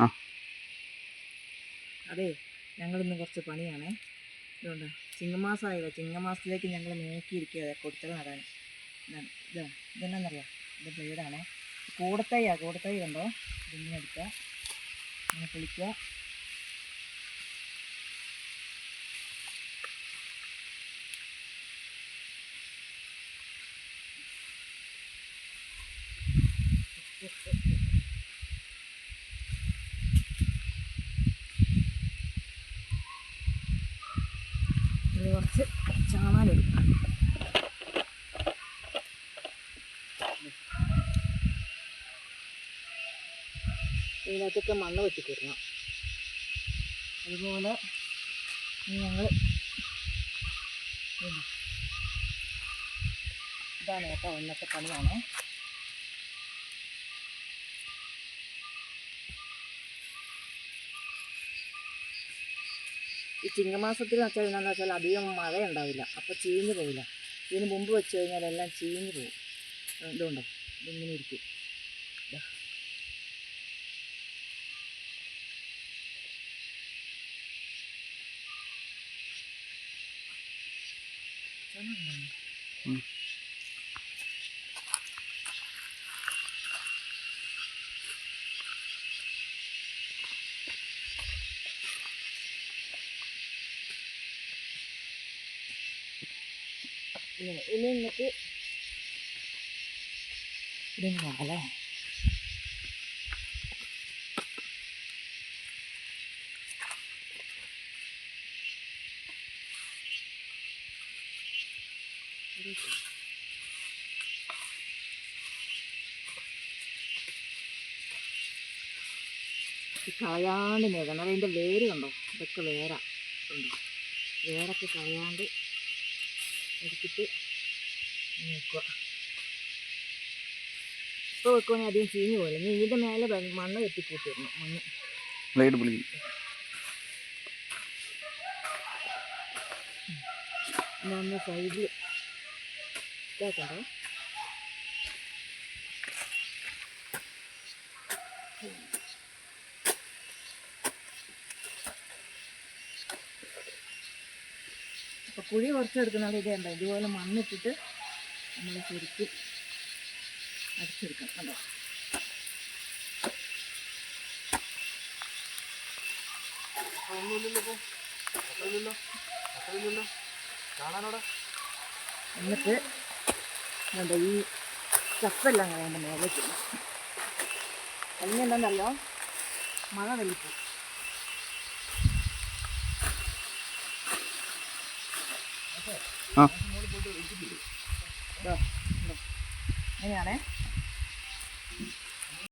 ആ. അതെ ഞങ്ങളിന്ന് കുറച്ച് പണിയാണേ. ഇതുകൊണ്ട് ചിങ്ങമാസമായില്ല. ചിങ്ങമാസത്തിലേക്ക് ഞങ്ങൾ നോക്കിയിരിക്കുക കൊടുത്തത് നടാൻ. ഇതാണ്. ഇത് ഇതെന്നാന്നറിയാം? ഇത് ബ്ലേഡാണേ. കൂടത്തൈയാ. കൂടത്തൈ കണ്ടോ? ഇതിങ്ങനെ എടുക്കുക. ഇങ്ങനെ പൊളിക്കുക. ഇനി കുറച്ച് ചാണാനെടുക്കാം ഇതിനകത്തൊക്കെ മണ്ണ് വെട്ടിക്കിടണം അതുപോലെ ഞങ്ങൾ ഇതാണ് കേട്ടോ ഇന്നത്തെ പണിയാണേ. ഈ ചിങ്ങമാസത്തിൽ വെച്ചാൽ എന്താണെന്ന് വെച്ചാൽ അധികം മഴ ഉണ്ടാവില്ല അപ്പോൾ ചീഞ്ഞ് പോവില്ല. ഇതിന് മുമ്പ് വെച്ച് കഴിഞ്ഞാൽ എല്ലാം ചീഞ്ഞ് പോകും ഇതുണ്ടോ? ഇതിങ്ങനെ ഇരിക്കും. ദാ. ഇങ്ങനെ. ഇനി എന്നിട്ട് ഇതെങ്ങനെയാണല്ലേ ഇത് കളയാണ്ട് നേടണം അതിന്റെ വേര് കണ്ടോ? ഇതൊക്കെ വേരാ. ഉണ്ടോ? വേരൊക്കെ കളയാണ്ട് എടുത്തിട്ട് വെക്കുക ഇപ്പോൾ വെക്കുവാണെങ്കിൽ അധികം ചീഞ്ഞു പോലെ ഇനി ഇതിന്റെ മേലെ മണ്ണ് കെട്ടിക്കൂട്ടി ഇടണം മണ്ണ്. ബ്ലേഡ് പൊളിക്കും ഇതൊന്ന് സൈഡിൽ കേൾക്കണ്ടോ കുഴി കുറച്ചെടുക്കുന്നത് ഇത് കണ്ടോ ഇതുപോലെ മണ്ണിട്ടിട്ട് നമ്മൾ ശരിക്കും അടിച്ചെടുക്കണം കണ്ടോ? എന്നിട്ട് എന്താ ഈ ചപ്പെല്ലാം അങ്ങനെ അതിന്റെ മേലേക്ക് ഇടണം. അല്ലെങ്കിൽ എന്താണെന്നറിയോ മഴ വെള്ളിപ്പോ ആ. ഇങ്ങനെയാണേ?